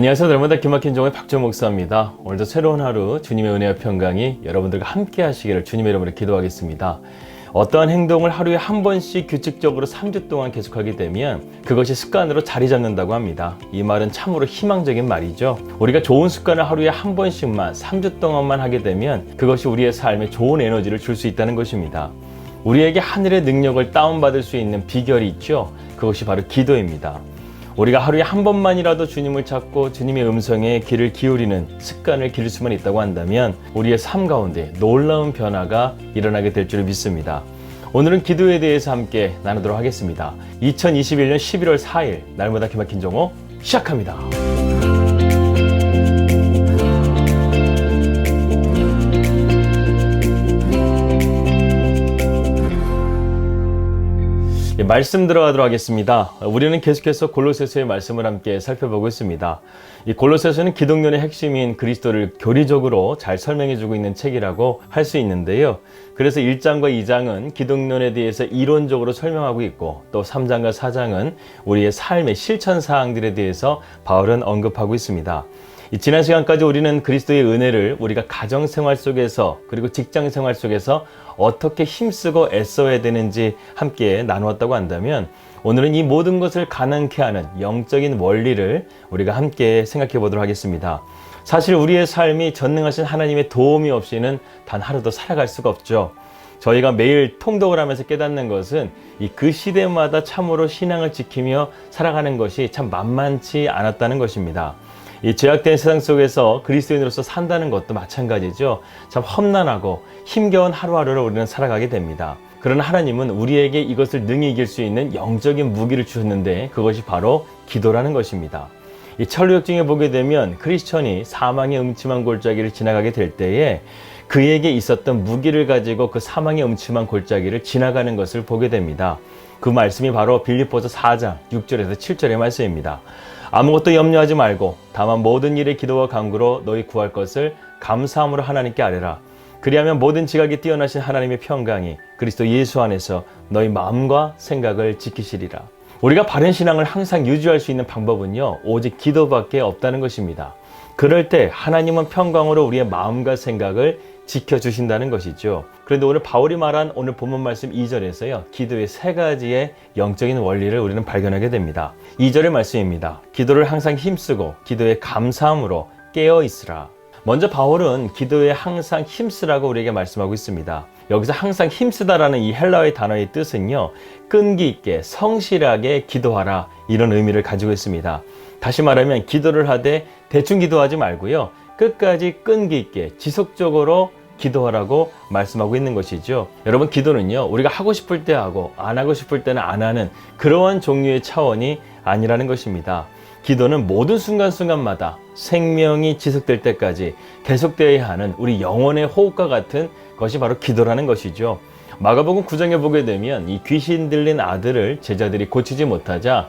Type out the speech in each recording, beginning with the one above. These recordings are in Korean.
안녕하세요. 날마다 기막힌 종의 박정 목사입니다. 오늘도 새로운 하루 주님의 은혜와 평강이 여러분들과 함께 하시기를 주님의 이름으로 기도하겠습니다. 어떠한 행동을 하루에 한 번씩 규칙적으로 3주 동안 계속하게 되면 그것이 습관으로 자리 잡는다고 합니다. 이 말은 참으로 희망적인 말이죠. 우리가 좋은 습관을 하루에 한 번씩만 3주 동안만 하게 되면 그것이 우리의 삶에 좋은 에너지를 줄 수 있다는 것입니다. 우리에게 하늘의 능력을 다운받을 수 있는 비결이 있죠. 그것이 바로 기도입니다. 우리가 하루에 한 번만이라도 주님을 찾고 주님의 음성에 귀를 기울이는 습관을 기를 수만 있다고 한다면 우리의 삶 가운데 놀라운 변화가 일어나게 될 줄 믿습니다. 오늘은 기도에 대해서 함께 나누도록 하겠습니다. 2021년 11월 4일 날마다 기막힌 정오 시작합니다. 예, 말씀 들어가도록 하겠습니다. 우리는 계속해서 골로새서의 말씀을 함께 살펴보고 있습니다. 이 골로새서는 기독론의 핵심인 그리스도를 교리적으로 잘 설명해주고 있는 책이라고 할 수 있는데요. 그래서 1장과 2장은 기독론에 대해서 이론적으로 설명하고 있고 또 3장과 4장은 우리의 삶의 실천 사항들에 대해서 바울은 언급하고 있습니다. 이 지난 시간까지 우리는 그리스도의 은혜를 우리가 가정 생활 속에서 그리고 직장 생활 속에서 어떻게 힘쓰고 애써야 되는지 함께 나누었다고 한다면 오늘은 이 모든 것을 가능케 하는 영적인 원리를 우리가 함께 생각해 보도록 하겠습니다. 사실 우리의 삶이 전능하신 하나님의 도움이 없이는 단 하루도 살아갈 수가 없죠. 저희가 매일 통독을 하면서 깨닫는 것은 이 그 시대마다 참으로 신앙을 지키며 살아가는 것이 참 만만치 않았다는 것입니다. 이 죄악된 세상 속에서 그리스도인으로서 산다는 것도 마찬가지죠. 참 험난하고 힘겨운 하루하루를 우리는 살아가게 됩니다. 그러나 하나님은 우리에게 이것을 능히 이길 수 있는 영적인 무기를 주셨는데 그것이 바로 기도라는 것입니다. 이 철로역 중에 보게 되면 크리스천이 사망의 음침한 골짜기를 지나가게 될 때에 그에게 있었던 무기를 가지고 그 사망의 음침한 골짜기를 지나가는 것을 보게 됩니다. 그 말씀이 바로 빌립보서 4장 6절에서 7절의 말씀입니다. 아무것도 염려하지 말고 다만 모든 일에 기도와 간구로 너희 구할 것을 감사함으로 하나님께 아뢰라. 그리하면 모든 지각이 뛰어나신 하나님의 평강이 그리스도 예수 안에서 너희 마음과 생각을 지키시리라. 우리가 바른 신앙을 항상 유지할 수 있는 방법은요, 오직 기도밖에 없다는 것입니다. 그럴 때 하나님은 평강으로 우리의 마음과 생각을 지켜주신다는 것이죠. 그런데 오늘 바울이 말한 오늘 본문 말씀 2절에서요, 기도의 세 가지의 영적인 원리를 우리는 발견하게 됩니다. 2절의 말씀입니다. 기도를 항상 힘쓰고 기도에 감사함으로 깨어 있으라. 먼저 바울은 기도에 항상 힘쓰라고 우리에게 말씀하고 있습니다. 여기서 항상 힘쓰다라는 이 헬라어의 단어의 뜻은요, 끈기 있게 성실하게 기도하라 이런 의미를 가지고 있습니다. 다시 말하면 기도를 하되 대충 기도하지 말고요, 끝까지 끈기 있게 지속적으로 기도하라고 말씀하고 있는 것이죠. 여러분, 기도는요, 우리가 하고 싶을 때 하고 안 하고 싶을 때는 안 하는 그러한 종류의 차원이 아니라는 것입니다. 기도는 모든 순간순간마다 생명이 지속될 때까지 계속되어야 하는 우리 영혼의 호흡과 같은 것이 바로 기도라는 것이죠. 마가복음 9장에 보게 되면 이 귀신 들린 아들을 제자들이 고치지 못하자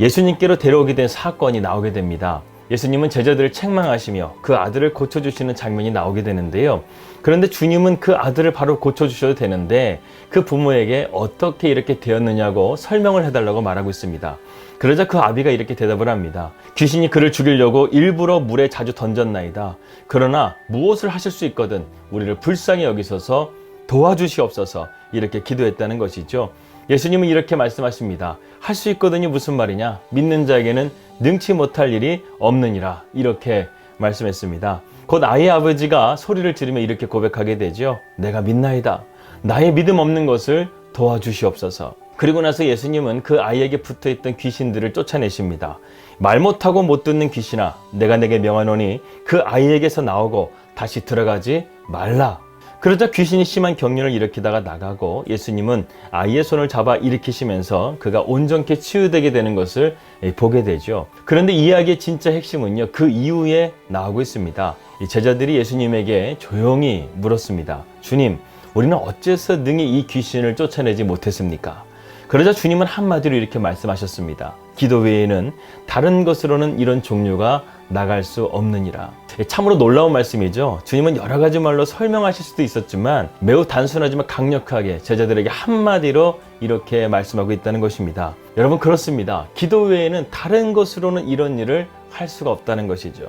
예수님께로 데려오게 된 사건이 나오게 됩니다. 예수님은 제자들을 책망하시며 그 아들을 고쳐주시는 장면이 나오게 되는데요. 그런데 주님은 그 아들을 바로 고쳐주셔도 되는데 그 부모에게 어떻게 이렇게 되었느냐고 설명을 해달라고 말하고 있습니다. 그러자 그 아비가 이렇게 대답을 합니다. 귀신이 그를 죽이려고 일부러 물에 자주 던졌나이다. 그러나 무엇을 하실 수 있거든 우리를 불쌍히 여기셔서 도와주시옵소서 이렇게 기도했다는 것이죠. 예수님은 이렇게 말씀하십니다. 할 수 있거든요. 무슨 말이냐? 믿는 자에게는 능치 못할 일이 없느니라. 이렇게 말씀했습니다. 곧 아이의 아버지가 소리를 지르며 이렇게 고백하게 되죠. 내가 믿나이다. 나의 믿음 없는 것을 도와주시옵소서. 그리고 나서 예수님은 그 아이에게 붙어 있던 귀신들을 쫓아내십니다. 말 못하고 못 듣는 귀신아, 내가 내게 명하노니 그 아이에게서 나오고 다시 들어가지 말라. 그러자 귀신이 심한 경련을 일으키다가 나가고 예수님은 아이의 손을 잡아 일으키시면서 그가 온전케 치유되게 되는 것을 보게 되죠. 그런데 이야기의 진짜 핵심은요, 그 이후에 나오고 있습니다. 이 제자들이 예수님에게 조용히 물었습니다. 주님, 우리는 어째서 능히 이 귀신을 쫓아내지 못했습니까? 그러자 주님은 한마디로 이렇게 말씀하셨습니다. 기도 외에는 다른 것으로는 이런 종류가 나갈 수 없느니라. 참으로 놀라운 말씀이죠. 주님은 여러 가지 말로 설명하실 수도 있었지만 매우 단순하지만 강력하게 제자들에게 한마디로 이렇게 말씀하고 있다는 것입니다. 여러분 그렇습니다. 기도 외에는 다른 것으로는 이런 일을 할 수가 없다는 것이죠.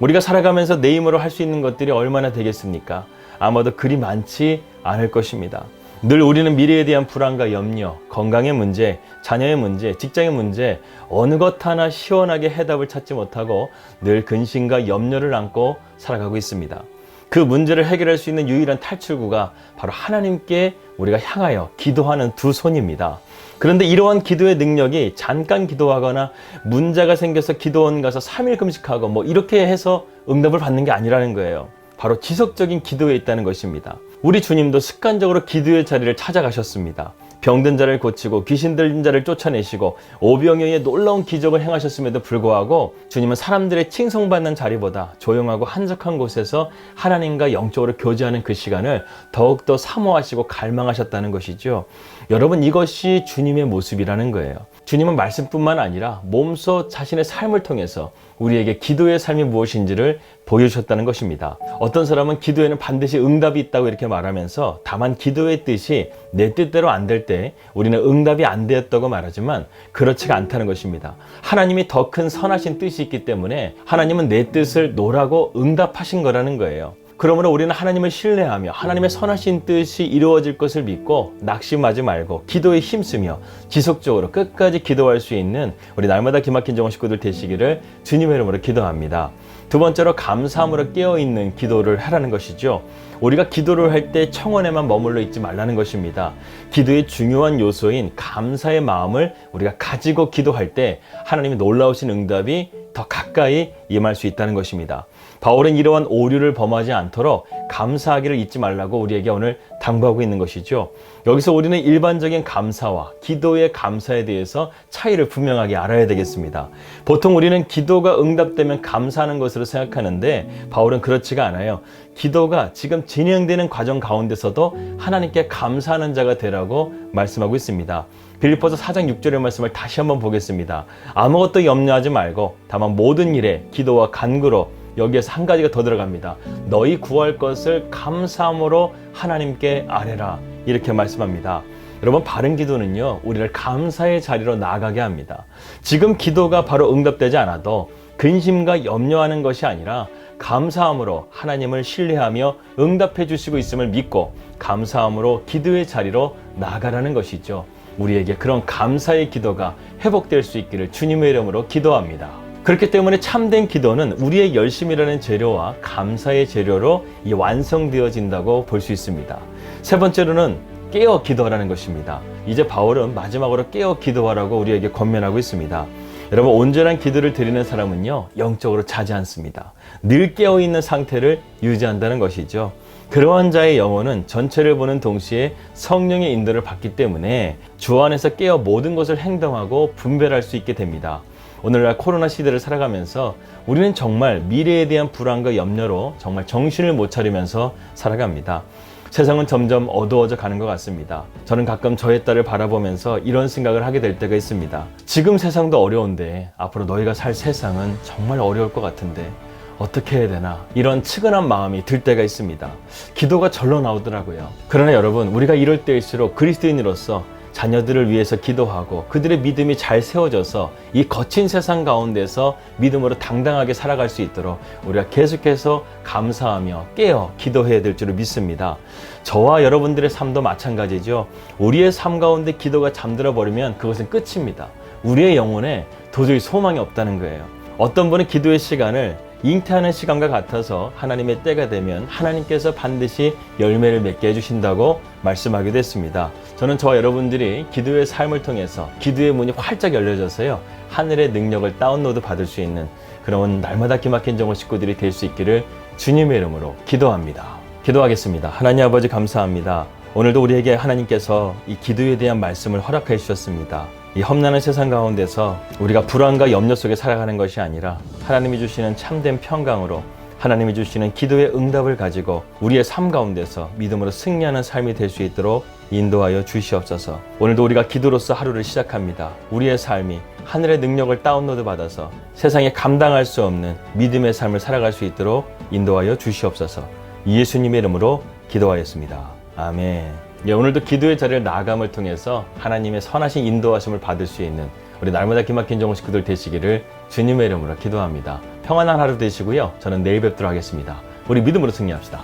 우리가 살아가면서 내 힘으로 할 수 있는 것들이 얼마나 되겠습니까? 아마도 그리 많지 않을 것입니다. 늘 우리는 미래에 대한 불안과 염려, 건강의 문제, 자녀의 문제, 직장의 문제, 어느 것 하나 시원하게 해답을 찾지 못하고 늘 근심과 염려를 안고 살아가고 있습니다. 그 문제를 해결할 수 있는 유일한 탈출구가 바로 하나님께 우리가 향하여 기도하는 두 손입니다. 그런데 이러한 기도의 능력이 잠깐 기도하거나 문제가 생겨서 기도원 가서 3일 금식하고 뭐 이렇게 해서 응답을 받는 게 아니라는 거예요. 바로 지속적인 기도에 있다는 것입니다. 우리 주님도 습관적으로 기도의 자리를 찾아가셨습니다. 병든 자를 고치고 귀신 들린 자를 쫓아내시고 오병이어의 놀라운 기적을 행하셨음에도 불구하고 주님은 사람들의 칭송받는 자리보다 조용하고 한적한 곳에서 하나님과 영적으로 교제하는 그 시간을 더욱더 사모하시고 갈망하셨다는 것이죠. 여러분 이것이 주님의 모습이라는 거예요. 주님은 말씀뿐만 아니라 몸소 자신의 삶을 통해서 우리에게 기도의 삶이 무엇인지를 보여주셨다는 것입니다. 어떤 사람은 기도에는 반드시 응답이 있다고 이렇게 말하면서 다만 기도의 뜻이 내 뜻대로 안 될 때 우리는 응답이 안 되었다고 말하지만 그렇지가 않다는 것입니다. 하나님이 더 큰 선하신 뜻이 있기 때문에 하나님은 내 뜻을 노라고 응답하신 거라는 거예요. 그러므로 우리는 하나님을 신뢰하며 하나님의 선하신 뜻이 이루어질 것을 믿고 낙심하지 말고 기도에 힘쓰며 지속적으로 끝까지 기도할 수 있는 우리 날마다 기막힌 정원 식구들 되시기를 주님의 이름으로 기도합니다. 두 번째로 감사함으로 깨어있는 기도를 하라는 것이죠. 우리가 기도를 할 때 청원에만 머물러 있지 말라는 것입니다. 기도의 중요한 요소인 감사의 마음을 우리가 가지고 기도할 때 하나님의 놀라우신 응답이 더 가까이 임할 수 있다는 것입니다. 바울은 이러한 오류를 범하지 않도록 감사하기를 잊지 말라고 우리에게 오늘 당부하고 있는 것이죠. 여기서 우리는 일반적인 감사와 기도의 감사에 대해서 차이를 분명하게 알아야 되겠습니다. 보통 우리는 기도가 응답되면 감사하는 것으로 생각하는데 바울은 그렇지가 않아요. 기도가 지금 진행되는 과정 가운데서도 하나님께 감사하는 자가 되라고 말씀하고 있습니다. 빌립보서 4장 6절의 말씀을 다시 한번 보겠습니다. 아무것도 염려하지 말고 다만 모든 일에 기도와 간구로 여기에서 한 가지가 더 들어갑니다. 너희 구할 것을 감사함으로 하나님께 아뢰라. 이렇게 말씀합니다. 여러분, 바른 기도는요, 우리를 감사의 자리로 나아가게 합니다. 지금 기도가 바로 응답되지 않아도 근심과 염려하는 것이 아니라 감사함으로 하나님을 신뢰하며 응답해 주시고 있음을 믿고 감사함으로 기도의 자리로 나아가라는 것이죠. 우리에게 그런 감사의 기도가 회복될 수 있기를 주님의 이름으로 기도합니다. 그렇기 때문에 참된 기도는 우리의 열심이라는 재료와 감사의 재료로 이 완성되어진다고 볼 수 있습니다. 세 번째로는 깨어 기도하라는 것입니다. 이제 바울은 마지막으로 깨어 기도하라고 우리에게 권면하고 있습니다. 여러분 온전한 기도를 드리는 사람은요 영적으로 자지 않습니다. 늘 깨어 있는 상태를 유지한다는 것이죠. 그러한 자의 영혼은 전체를 보는 동시에 성령의 인도를 받기 때문에 주 안에서 깨어 모든 것을 행동하고 분별할 수 있게 됩니다. 오늘날 코로나 시대를 살아가면서 우리는 정말 미래에 대한 불안과 염려로 정말 정신을 못 차리면서 살아갑니다. 세상은 점점 어두워져 가는 것 같습니다. 저는 가끔 저의 딸을 바라보면서 이런 생각을 하게 될 때가 있습니다. 지금 세상도 어려운데 앞으로 너희가 살 세상은 정말 어려울 것 같은데 어떻게 해야 되나 이런 측은한 마음이 들 때가 있습니다. 기도가 절로 나오더라고요. 그러나 여러분 우리가 이럴 때일수록 그리스도인으로서 자녀들을 위해서 기도하고 그들의 믿음이 잘 세워져서 이 거친 세상 가운데서 믿음으로 당당하게 살아갈 수 있도록 우리가 계속해서 감사하며 깨어 기도해야 될 줄을 믿습니다. 저와 여러분들의 삶도 마찬가지죠. 우리의 삶 가운데 기도가 잠들어 버리면 그것은 끝입니다. 우리의 영혼에 도저히 소망이 없다는 거예요. 어떤 분은 기도의 시간을 잉태하는 시간과 같아서 하나님의 때가 되면 하나님께서 반드시 열매를 맺게 해주신다고 말씀하기도 했습니다. 저는 저와 여러분들이 기도의 삶을 통해서 기도의 문이 활짝 열려져서요. 하늘의 능력을 다운로드 받을 수 있는 그런 날마다 기막힌 정원 식구들이 될 수 있기를 주님의 이름으로 기도합니다. 기도하겠습니다. 하나님 아버지 감사합니다. 오늘도 우리에게 하나님께서 이 기도에 대한 말씀을 허락해 주셨습니다. 이 험난한 세상 가운데서 우리가 불안과 염려 속에 살아가는 것이 아니라 하나님이 주시는 참된 평강으로 하나님이 주시는 기도의 응답을 가지고 우리의 삶 가운데서 믿음으로 승리하는 삶이 될 수 있도록 인도하여 주시옵소서. 오늘도 우리가 기도로서 하루를 시작합니다. 우리의 삶이 하늘의 능력을 다운로드 받아서 세상에 감당할 수 없는 믿음의 삶을 살아갈 수 있도록 인도하여 주시옵소서. 예수님의 이름으로 기도하였습니다. 아멘. 예, 오늘도 기도의 자리를 나아감을 통해서 하나님의 선하신 인도하심을 받을 수 있는 우리 날마다 기막힌 정우 식구들 되시기를 주님의 이름으로 기도합니다. 평안한 하루 되시고요. 저는 내일 뵙도록 하겠습니다. 우리 믿음으로 승리합시다.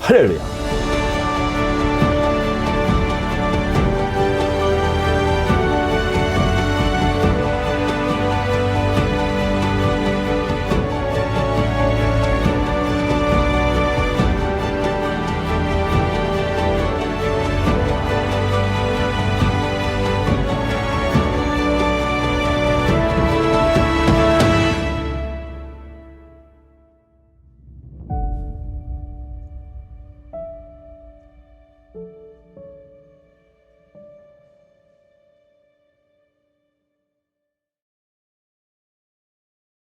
할렐루야.